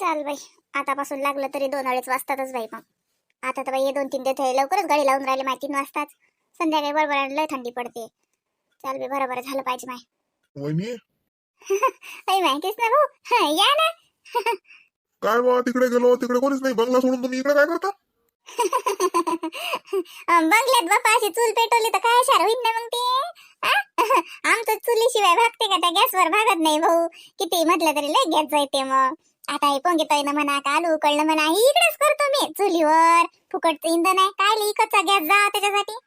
चाल बाई. आतापासून लागलं तरी दोन अडीच वाजतातच बाई मग. आता तर बाई हे दोन तीन देते लवकरच गाडी लावून राहिले माहिती तीन वाजताच. संध्याकाळी बरोबर लय थंडी पडते. चाल बाई बरोबर झालं पाहिजे माय. वहिनी? माहितीच ना भाऊ हं, या ना. काय बा तिकडे गेलो तिकडे कोणीच नाही. बंगला सोडून तुम्ही इकडे काय करता? बंगल्यात बापा अशी चूल पेटवली तर काय शार होईन ना मग ते? आमचं चुलीशिवाय भागते का? त्या गॅसवर भागत नाही भाऊ. किती म्हटलं तरी लय गॅस जायते मग. आता हे पोंगे ना म्हणा का आलू उकळणं म्हणा इकडेच करतो मी. चुलीवर फुकटचं इंधन आहे. काय इकडचा गॅस जा त्याच्यासाठी.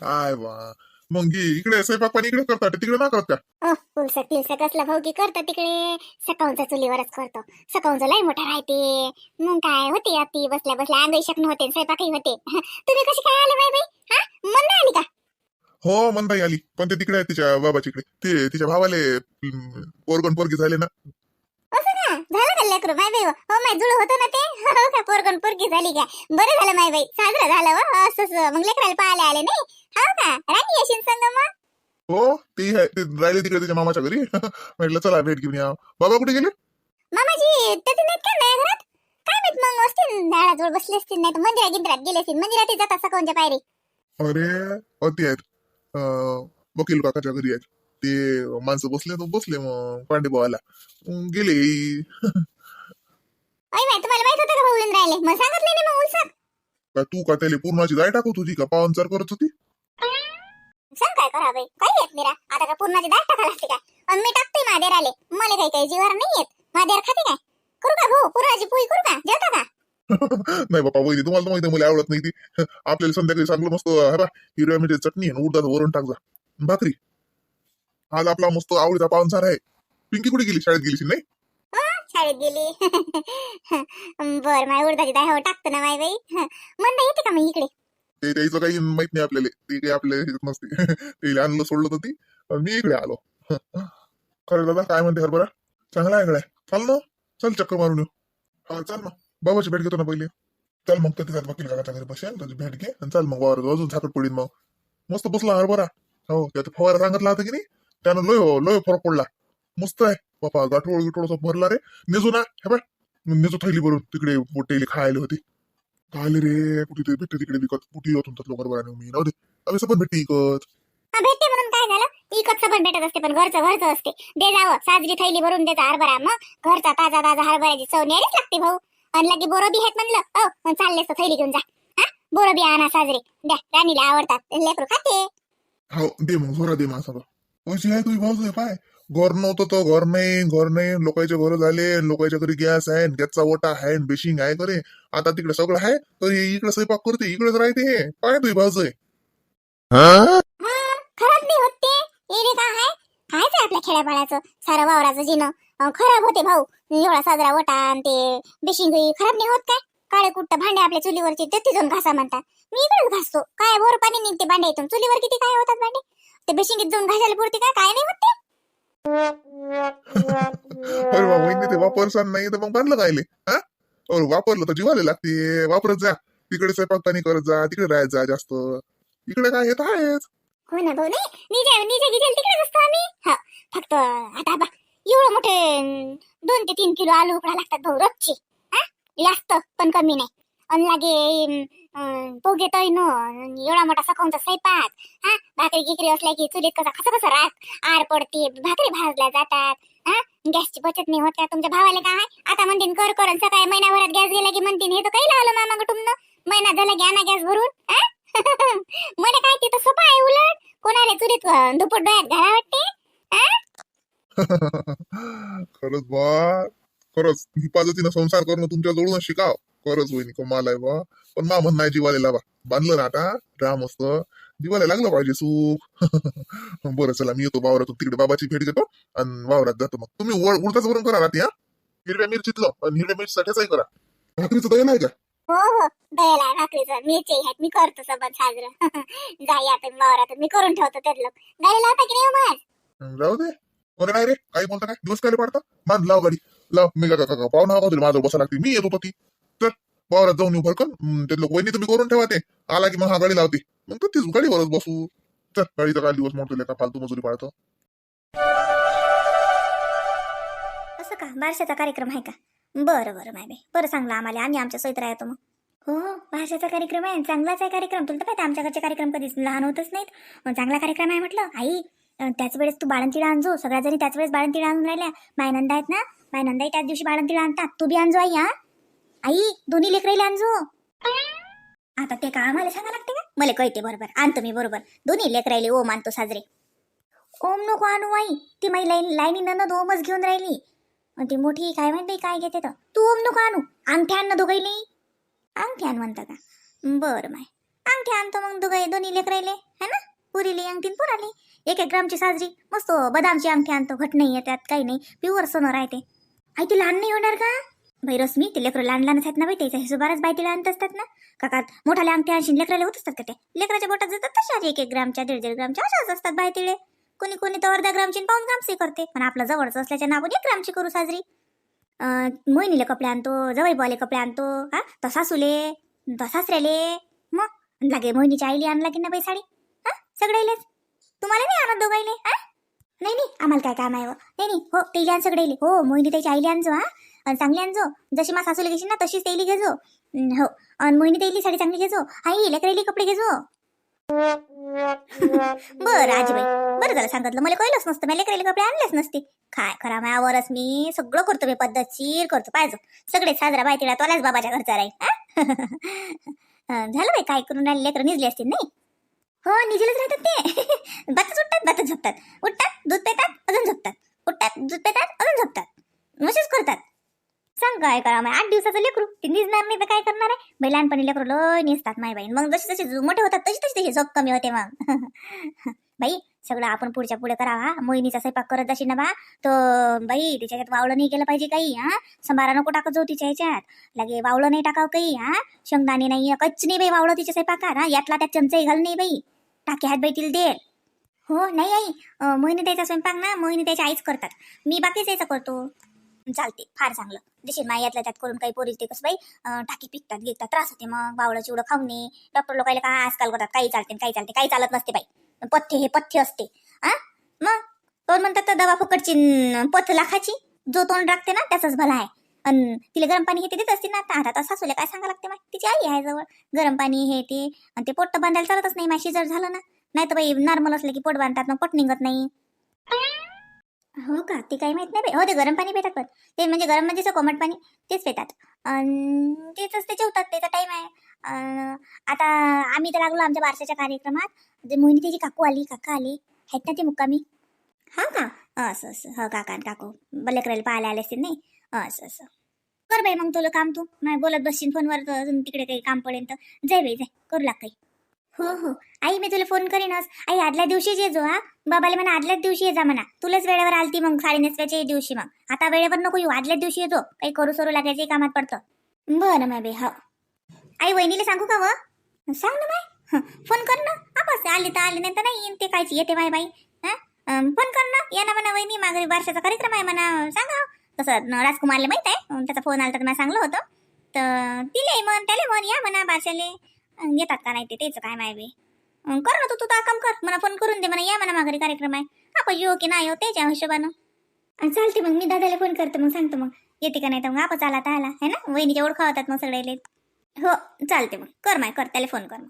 काय बा. मग इकडे स्वयंपाक पाणी इकडे करता तिकडे ना करत का ओ उलसक तिलसक असला भाऊ की करतो तिकडे. सकाळचा चुलीवरच करतो. सकाळचं लय मोठा राहते. मग काय होते अति बसल्या बसल्या अंगाई शकणं होते स्वयंपाकही होते. तुम्ही कशी काय आले बाई बाई? हा? मन नाही आली का? हो म्हणताई आली. पण ते तिकडे आहे तिच्या बाबाच्या इकडे. ते तिच्या भावाले पोरगण पोरगी झाले ना. लेकरू माय बाई हो माय जुळ होतं ना ते? हो का? पोरगण पोरगी झाली का? बरं झालं माय बाई. साजरं झालं व? असं असं. मग लेकराला पाहायला आले नाही? हो का? राणी येशील संग मग? हो ती आहे ते राहिले तिकडे तिच्या मामाच्या घरी. म्हटलं चला भेट घेऊन या बाबा कुठे गेले? मामाजी त्याचे नाहीत का नाही घरात? काय माहीत मग असतील झाडाजवळ बसले असतील नाही तर मंदिरात गिंदिरात गेले असतील. मंदिरात जातात सकाळच्या पायरी. अरे अति आहेत. अं, वकील काकाच्या घरी आहेत. ते माणसं बसले तर बसले मग पांडे भावाला. गेले. अय तुम्हाला माहीत होतं का भाऊ येऊन राहिले? मग सांगितले नाही मग तू का त्याला पूर्णाची जाय टाकत होती का पावनचार करत होती? सांग काय करा बाई काय येत मीरा आता का पूर्णाची दाट टाकायला लागते काय अन मी टाकते मादेर आले मला काही काही जीवार नाही येत. मादेर खाते काय? करू का भाऊ? पूर्णाची पोळी करू का? जेवता का? नाही वहिनी तुम्हाला तर माहिती आहे, मला आवडत नाही ती. आपल्याला संध्याकाळी चांगलं मस्त हा बा, हिरव्या मिरची चटणी आणि उडदाचं वरण टाक जा. भाकरी. आज आपला मस्त आवडीचा पाहुणचार आहे. पिंकी कुठे गेली? शाळेत गेली नाही? शाळेत गेली. बर माय उडदाची दाय हो टाकतो ना माय बाई. म्हणता येते का मग इकडे? ते त्याचं काही माहीत नाही आपल्याला. ते काही आपल्या ह्याच्यात नसते. ते आणलं सोडलं तर ती. मी इकडे आलो. खरं दादा काय म्हणते हरभरा? चांगला आहे चाल ना. चल चक्कर मारून येऊ. हा चाल ना. बाबाची भेट घेतो ना पहिले. चल मग तिथे वकील काकाच्या घरी बसेल. त्याची भेट घे. आणि चल मग वावर अजून झाकड पडीन मग. मस्त बसला हरभरा. हो त्यात फवारा सांगितला होता की नाही? त्यानं लोय हो लोय फरक पडला. मस्त आहे. बापा गाठोळ गिठोळ भरला रे. नेजू ना हे बघ. नेजू थैली भरून तिकडे पोटेली खायला होती. आले रे कुठे ते भेटते तिकडे विकत. कुठे होत म्हणतात लोक बरं मी. नव्हते असे पण भेटते विकत हा, भेटते म्हणून काय झालं? इकडचं पण भेटत असते पण घरचं घरचं असते. दे जावं साजरी थैली भरून देता हरभरा. मग घरचा ताजा ताजा हरभऱ्याची चव न्यारीच लागते भाऊ. आणि लगे बोरं बी आहेत म्हणलं. हो मग चालले असतं थैली घेऊन जा. हा बोरं बी आणा साजरे. द्या राणीला आवडतात. लेकरू खाते. हो दे मग जोरा दे माझा पैसे आहे तुझी भाऊ पाय. घर नव्हतं तर घर नाही घर नाही. लोकांचे घर झाले लोकांच्या घरी गॅस आहे गॅसचा ओटा आहे बेशिंग आहे करे. आता तिकडे सगळं आहे तर हे इकडे स्वयंपाक करते इकडेच राहते. हे? पाय तुझी हा ते कायच आहे? आपल्या खेड्यापाड्याचं सारं वावराचं जिनं. अं, खराब होते भाऊ. एवढा साजरा वटा आणि ते बेशिंग खराब नाही होत काय? काळे कुट्ट भांडे आपल्या चुलीवरचे ते तिथून घासा म्हणतात. मी इकडेच घासतो. काय बोर पाणी निघते भांडे इथून? चुलीवर किती काय होतात भांडे? ते बेशिंगीत जाऊन घासायला पुरते का काय नाही होत ते. अरे बाबा वहिनी ते वापरसान नाही तर मग बांधलं कायले हा? अरे वापरलं तर जीवाले लागते. वापरत जा. तिकडे स्वयंपाक पाणी करत जा. तिकडे राहत जा जास्त. इकडे काय येत आहेच. हो ना भाऊ नाही. निजा निजा गिजेल तिकडेच असतो आम्ही. हा फक्त आता बा एवढं मोठे दोन ते तीन किलो आलू उकडा लागतात भाऊ रोजचे. हा? जास्त पण कमी नाही. आणि लागे तो पोगे तळीनो एवढा मोठा सकाळचा स्वयंपाक हा भाकरी गिकरी असल्या की चुलीत कसा कसं कसं रात आर पडते भाकरी भाजल्या जातात हा गॅसची बचत नाही होत का तुमच्या भावाला काय आता म्हणतीन कर कर सकाळी महिनाभरात गॅस गेला की म्हणतीन हे तर काही लावलं मामा कुटुंब महिना झाला की आणा गॅस भरून मला काय तिथं सोपा आहे उलट कोणाला चुलीत दुपट डोळ्यात घाला वाटते खरंच बा खरंच हिफाजतीनं संसार करणं तुमच्या जवळून शिकाव खरंच वहिनी कमाल आहे बा. पण मा म्हणणं आहे जीवाले लावा बांधलं ना आता. राम मस्त. जीवाला लागलं पाहिजे सुख. बरं चला मी येतो वावरातून. तिकडे बाबाची भेट घेतो आणि वावरात जातो मग. तुम्ही उलटाच वरून करा रात्री हा. हिरव्या मिरचीतलं आणि हिरव्या मिरचीसाठीच करा. भाकरीचं दही नाही का? हो हो. दयाला भाकरीचं. मिरची मी करतो सोबत साजरं. जाई आता मी वावरात मी करून ठेवतो त्यातलं. गाडी लावता की नाही हो राहू दे. अरे नाही रे. काही बोलता काय? दिवस काय पाडता. बांध लाव गाडी. लाव. मी का का पाहुणा माझं बसा लागते मी येत ती. तर वावरात जाऊन येऊ भरकन त्यातलं वहिनी तुम्ही करून ठेवा ते. आला की मग हा गाडी लावते. मग तर तीच गाडीवरच बसू. तर गाडीचा काय दिवस मोडतो का फालतू मजुरी पाळतो. असं का? बारशाचा कार्यक्रम आहे का? बरं बरं माय बाई बरं चांगलं आम्हाला. आम्ही आमच्या सोयीत राहतो मग. हो भाषेचा कार्यक्रम आहे. चांगलाच आहे कार्यक्रम. तुला तर पाहिजे आमच्या आमच्याकडचे कार्यक्रम कधीच लहान होतच नाहीत. चांगला कार्यक्रम आहे म्हटलं. आई त्याच वेळेस तू बाळंतीला आणजो. सगळ्या जणी त्याच वेळेस बाळंतीला आणून राहिल्या. मायनंदा आहेत ना? मायनंदाही त्याच दिवशी बाळंतीला आणतात. तू बी आणजो आई हा. आई दोन्ही लेकराईला आणजो आता ते का आम्हाला सांगा लागते का? मला कळते बरोबर. आणतो मी बरोबर. दोन्ही लेकराईले ओम आणतो साजरे. ओम नको आणू आई. ती माझी लाईन लाईनी नंद ओमच घेऊन राहिली. आणि ती मोठी काय म्हणते काय घेते तर? तू ओम नको आणू. अंगठी आण ना दोघाईले. अंगठी आण म्हणता का? बरं माय अंगठी आणतो मग दोघाई दोन्ही लेकराईले है ना? पुरीली अंगठीन पुराली. एक एक ग्रामची साजरी. मस्त बदामची अंगठी आणतो. घट नाही आहे त्यात काही नाही. प्युअर सोनं राहते आई ती लहान नाही होणार का? बाई रश्मी ते लेकरं लहान लहान आहेत ना बाई त्याच्या हिशोबारच बाई तिला आणत असतात ना. काका मोठाले अंगठी आणशीन लेकराला होत असतात का ते? लेकराच्या बोटात जातात तशाच एक एक ग्रामच्या दीड दीड ग्रामच्या अशाच असतात बाई तिळे कोणी कोणी तर अर्धा ग्रामची पाऊन ग्रामची करते पण आपलं जवळच असल्याच्या नावाने एक ग्रामची करू साजरी. मोहिनीले कपडे आणतो जवळ बॉले कपडे आणतो हा तर सासूले सासऱ्याले मग लागे मोहिनीच्या आईली आणला की ना बाई साडी हा सगळेलेच. तुम्हाला नाही आणत दोघाईले हा? नाही नाही आम्हाला काय काम आहे हो. नाही नाही हो ते आण सगळेले. हो मोहिनी त्याची आईली आणजो हा. चांगली आणजो. जशी मा सासूला घेशील ना तशीच तेली घेजो. हो. आणि मोहिनी तेली साडी चांगली घेजो. आई लेकरेली कपडे घेजो. बरं आजीबाई. बरं झालं सांगितलं. मला कळलंच नसतं. मला लेकरेले कपडे आणलेच नसते. काय खरा मायावरच मी? सगळं करतो मी पद्धतशीर करतो. पाहिजे सगळे साजरा बाय तिला तोलाच बाबाच्या घरचा राहील झालं बाई काय करून राहिले? लेकरं निजले असतील नाही? हो निजेलच राहतात ते. बातच उठतात बातच झोपतात. उठतात दूध पेतात अजून झोपतात. उठतात दूध पेतात अजून झोपतात. काय करा मग आठ दिवसाचं लेकरू. ते निजणार नाही तर काय करणार आहे? बाई लहानपणी लेकरू लय निसतात माय बाई मग जसे जसे मोठे होतात तशी तशी तशी झोप कमी होते मग. बाई सगळं आपण पुढच्या पुढे करावा मोहिनीचा स्वयंपाक करत जाशी ना बा तो बाई त्याच्यात वावळं नाही केलं पाहिजे काही हा. संभारा नको टाकत जाऊ तिच्या ह्याच्यात. लगे वावळं नाही टाकावं काही हा. शेंगदाणे नाही कच्च नाही बाई वावळं तिच्या स्वयंपाकात हा. यातला त्यात चमचाही घाल नाही बाई. टाके हात बाई तिला दे. हो नाही आई. मोहिनी त्याचा स्वयंपाक ना मोहिनी त्याच्या आईच करतात. मी बाकीच याचा करतो. चालते फार चांगलं. म्हणजे जसे मायातल्या त्यात करून काही पोरी ते कसं बाई टाकी पिकतात गिकतात त्रास होते मग बावळं चिवडं खाऊन नये डॉक्टर लोकायला काय आजकाल करतात काही चालते काही चालते काही चालत नसते बाई. पथ्य हे पथ्य असते. हा मग कोण म्हणतात तर दवा फुकटची पथ लाखाची जो तोंड राखते ना त्याचाच भला आहे. अन तिला गरम पाणी हे ते देत असते ना आता आता सासूला काय सांगा लागते माहिती तिची आई आहे जवळ. गरम पाणी हे ते आणि ते पोट बांधायला चालतच नाही माशी जर झालं ना. नाही तर बाई नॉर्मल असलं की पोट बांधतात मग पोट निघत नाही. हो का? ते काही माहीत नाही बाई. हो ते गरम पाणी पितात पण. ते म्हणजे गरम म्हणजे कोमट पाणी तेच पितात. आणि तेच ते जेवतात. त्याचा टाईम आहे. आता आम्ही तर लागलो आमच्या बारशाच्या कार्यक्रमात. जे मोहिनी त्याची काकू आली काका आले आहेत ना ते मुक्कामी? हा का? असं असं. हो काका काकू. बल्ले बलेकराला पाहायला आले असतील नाही? असं असं. कर बाई मग तुला काम तू. नाही बोलत बसशील फोनवर. तर तिकडे काही काम पडेल तर. जाय बाई जाय. करू लाग काही. हो हो. आई मी तुला फोन करीनच. आई आदल्या दिवशीच ये जो हा. बाबाला म्हणा आदल्याच दिवशी ये जा म्हणा. तुलाच वेळेवर आलती मग साडे नेसव्याच्या दिवशी मग. आता वेळेवर नको येऊ. आदल्याच दिवशी येतो काही करू सरू लागल्याच्याही कामात पडतं. बरं माय बे हो. आई वहिनीला सांगू का व? सांग ना माय. फोन कर ना. आपस. आले तर आले नाही तर नाही. येईन ते कायच येते माय बाई. फोन कर ना. या ना म्हणा वहिनी. मागे वर्षाचा कार्यक्रम आहे म्हणा. सांगा तसं राजकुमारला माहीत आहे. त्याचा फोन आला तर मला सांगलं होतं. तर तिले म्हण त्याला म्हण या म्हणा बारशाले. घेतात येतात का नाही ते? तेच काय माय बी कर ना तू तू काम कर. मला फोन करून दे म्हणा या म्हणा माघारी कार्यक्रम आहे. आपण येऊ की नाही येऊ त्याच्या हिशोबानं. चालते मग मी दादाला फोन करते मग सांगतो मग. येते का नाही तर मग आपण आला तर आला है ना? वहिनीच्या ओळखा होतात मग सगळे हो चालते मग. कर माय कर त्याला फोन कर मग.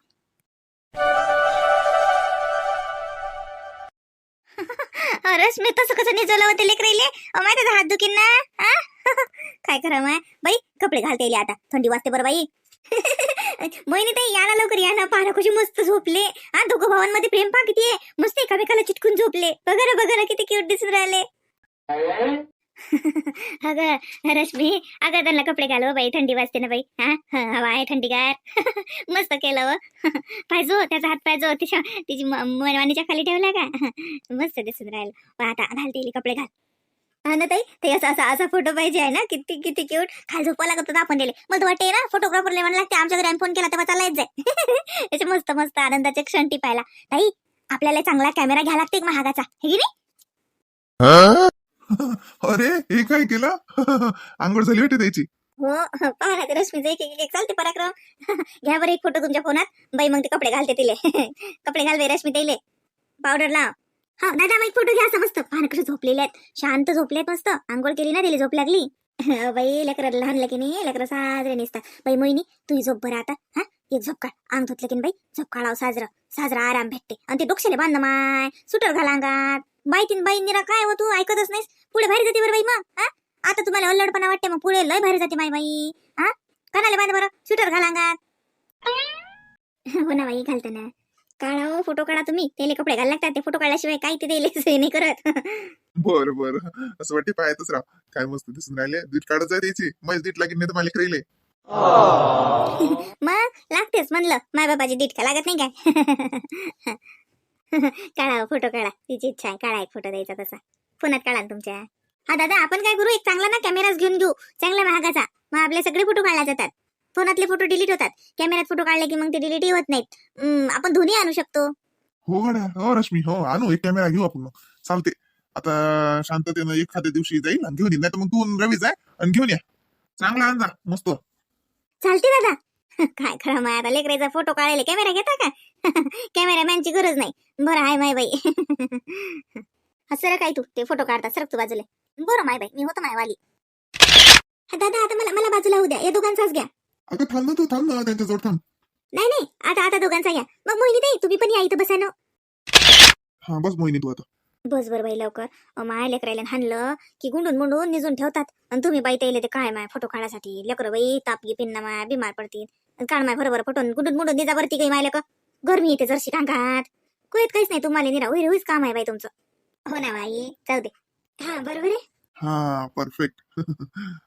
अरेच मी तसं कसं निजवलं होते लेकराईले? माहिती हात दुखीन ना? काय करा माय? बाई कपडे घालते आता. थंडी वाजते बरं बाई. मोहिनी ताई या ना लवकर या ना. पाहा कशी मस्त झोपले. हा दोघं भावांमध्ये प्रेम पा किती आहे मस्त एकामेकाला चिटकून झोपले. बघा ना बघा ना किती क्यूट दिसून राहिले. अगं रश्मी अगं त्यांना कपडे घालव हो बाई. थंडी वाजते ना बाई. हा हा, हवा आहे थंडीगार. मस्त केलं हो. व पाहिजो त्याचा हात पाहिजो तिच्या तिची मनवानीच्या खाली ठेवला का? मस्त दिसून राहिलं. आता घालते कपडे घाल. हा ना ताई? ते असा असा असा फोटो पाहिजे आहे ना? किती किती क्यूट खाली झोपा लागत होता आपण दिले मला तर वाटते ना फोटोग्राफरला म्हणा लागते आमच्या घरी फोन केला तेव्हा चालायच जाय. त्याचे मस्त मस्त आनंदाचे क्षण टिपायला. ताई आपल्याला चांगला कॅमेरा घ्यावा लागते एक महागाचा. हे की नाही? अरे हे काय केलं? आंघोळ झाली वाटते त्याची. हो पहा ना रश्मीचा एक एक चालते पराक्रम. घ्या बरं एक फोटो तुमच्या फोनात. बाई मग ते कपडे घालते तिले. कपडे घाल बाई रश्मी तिले पावडर लाव. हा दादा मग फोटो घ्या असं मस्त. पाहणं कसं झोपलेले आहेत. शांत झोपले आहेत मस्त. आंघोळ केली ना तिला झोप लागली. बाई लेकरं लहान की नाही लेकरं साजरे नेसता बाई मोहिनी तुझी झोप बरं आता. हा? एक झोप काढ. अंग धुतलं की बाई? झोप काढाव साजरं. साजरा आराम भेटते. आणि ते डोक्षाले बांध माय. सुटर घाला अंगात बाई तीन बाई निरा काय हो तू? ऐकतच नाहीस. पुढे बाहेर जाते बरं बाई मग. हा? आता तुम्हाला अल्लडपणा वाटते मग पुढे लय बाहेर जाते माय बाई. हा? कानाले बांध बरं. सुटर घाला अंगात हो ना बाई घालताना काढा हो फोटो काढा तुम्ही. त्याले कपडे घाल लागतात ते फोटो काढल्याशिवाय काही ते सोय नाही करत. बर बर. असं वाटते पाहतच राव काय मस्त दिसून राहिले. दीट काढत जाय त्याची. माझी दीट लागेल नाही तर मला राहिले. मग लागतेच म्हणलं. माय बाबाची डिटका लागत नाही काय? काढा फोटो काढा. तिची इच्छा आहे. काढा एक फोटो द्यायचा तसा. फोनात काढा ना तुमच्या. हा दादा आपण काय करू? एक चांगला ना कॅमेराच घेऊन घेऊ. चांगला महागाचा. मग आपले सगळे फोटो काढला जातात. फोनातले फोटो डिलीट होतात. कॅमेऱ्यात फोटो काढले की मग ते डिलीटही होत नाहीत. आपण दोन्ही आणू शकतो. हो गड्या हो रश्मी हो आणू एक कॅमेरा घेऊ आपण मग. चालते आता शांततेनं एखाद्या दिवशी जाईल आणि घेऊन येईल नाही तर मग तू आणि रवी जाय आणि घेऊन या. चांगला आणजा मस्त. चालते दादा. काय खरं माय आता? लेकराचा फोटो काढायला कॅमेरा घेता का? कॅमेरामॅनची गरज नाही. बरं आहे माय बाई. हा सर काय तू. ते फोटो काढता. सरक तू बाजूला. बरं माय बाई मी होतो माय वाली. दादा आता मला मला बाजूला होऊ द्या. या दोघांचाच घ्या. अगं थांब ना तू थांब ना त्यांच्याजवळ थांब. नाही नाही आता आता दोघांचा घ्या मग मोहिनी ताई तुम्ही पण या इथं बसा ना हा बस मोहिनी तू आता. बस बरं बाई लवकर. माय लेकरायला हाणलं की गुंडून मुंडून निजून ठेवतात. आणि तुम्ही बाई ताईले ते काय माय फोटो काढायसाठी लेकर बाई ताप घे पिन्ना माय बिमार पडतील. काढ माय बरोबर फोटो गुंडून मुंडून निजा वरती काही माय लेकर गरमी येते जरशी टांगात कुयत काहीच नाही तुम्हाला निरा होईल होईच काम आहे बाई तुमचं. हो ना बाई जाऊ दे. हा बरोबर आहे? हा परफेक्ट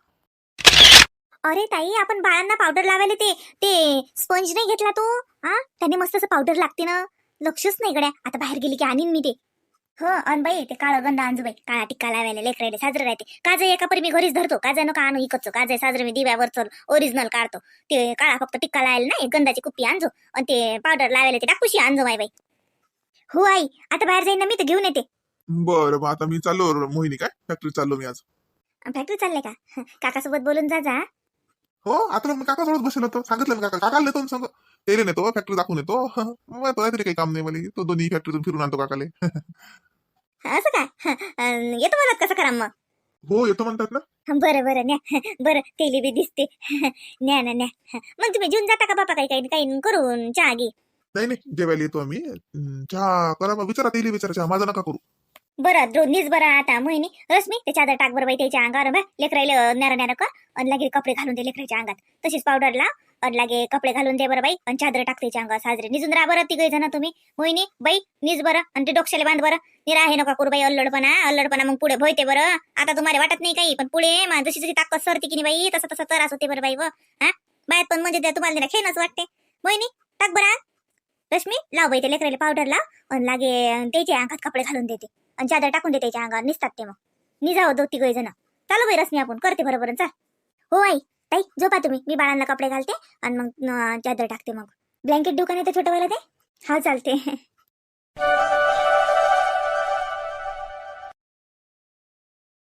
अरे ताई आपण बाळांना पावडर लावायला ते ते स्पंज नाही घेतला तू? हा? त्याने मस्त असं पावडर लागते ना? लक्षच नाही गड्या. आता बाहेर गेली की आणीन मी ते. हो अन बाई ते काळं गंध आणजो बाई काळा टिक्का लावायला लेकरायला साजरं राहते. काज एका परी मी घरीच धरतो. काजा नको आणू इकडचं. काज साजरं मी दिव्यावर चल ओरिजिनल काढतो. ते काळा फक्त टिक्का लावायला नाही गंधाची कुप्पी आणजो. आणि ते पावडर लावायला ते टाकूशी आणजो माय बाई. हो आई. आता बाहेर जाईन ना मी तर घेऊन येते. बरं मग आता मी चाललो. मोहिनी काय? फॅक्टरी चाललो मी आज. फॅक्टरी चालले का? काकासोबत बोलून जा जा हो आता मी काका सोबत बसेल होतो सांगितलं मी काका. काकाला नेतो सांग तेले नेतो फॅक्टरी दाखवून येतो मग तो काहीतरी काही काम नाही मला तो दोन्ही फॅक्टरीतून फिरून आणतो काकाले. असं का? अन येतो मला कसं करा मग? हो येतो म्हणतात ना. बरं बरं न्या. बरं तेली बी दिसते. न्या ना न्या. मग तुम्ही जेवून जाता का बापा काही काही काही करून चहा घे? नाही नाही. जेवायला येतो आम्ही. अं, चहा करा मग. विचारा तेली विचारा. चहा माझा नका करू. बरं द्रोणीच बरं आता मोहिनी रश्मी ते चादर टाक बरं बाई त्याच्या अंगावर बा लेकरायला न्यारा न्यारा कर आणि लागे कपडे घालून दे लेकराच्या अंगात. तशीच पावडर लाव आणि लागे कपडे घालून दे बरं बाई आणि चादर टाकते त्याच्या अंगावर साजरे. निजून राहा बरं तिघे जण तुम्ही. मोहिनी बाई निज बरं आणि ते डोक्षाले बांध बरं. निरा आहे नका करू बाई अल्लडपणा अल्लडपणा मग पुढे भोयते बरं. आता तुम्हाला वाटत नाही काही पण पुढे मा जशी जशी ताकद सरते की नाही बाई तसं तसं त्रास होते बरं बाई व. हा? बायत पण म्हणजे त्या तुम्हाला निरा खेळणंच वाटते. मोहिनी टाक बरं रश्मी लाव बाई ते लेकराला पावडर लाव आणि लागे त्याच्या अंगात कपडे घालून देते. आणि चादर टाकून दे त्याच्या अंगावर. निसतात ते मग. निजावं हो दो तिघे जण. चालू बाई रश्मी आपण. करते बरोबर चाल. हो आई. ताई झोपा तुम्ही. मी बाळांना कपडे घालते आणि मग चादर टाकते मग. ब्लँकेट दुकान आहे तर छोटं वाला ते? हा चालते.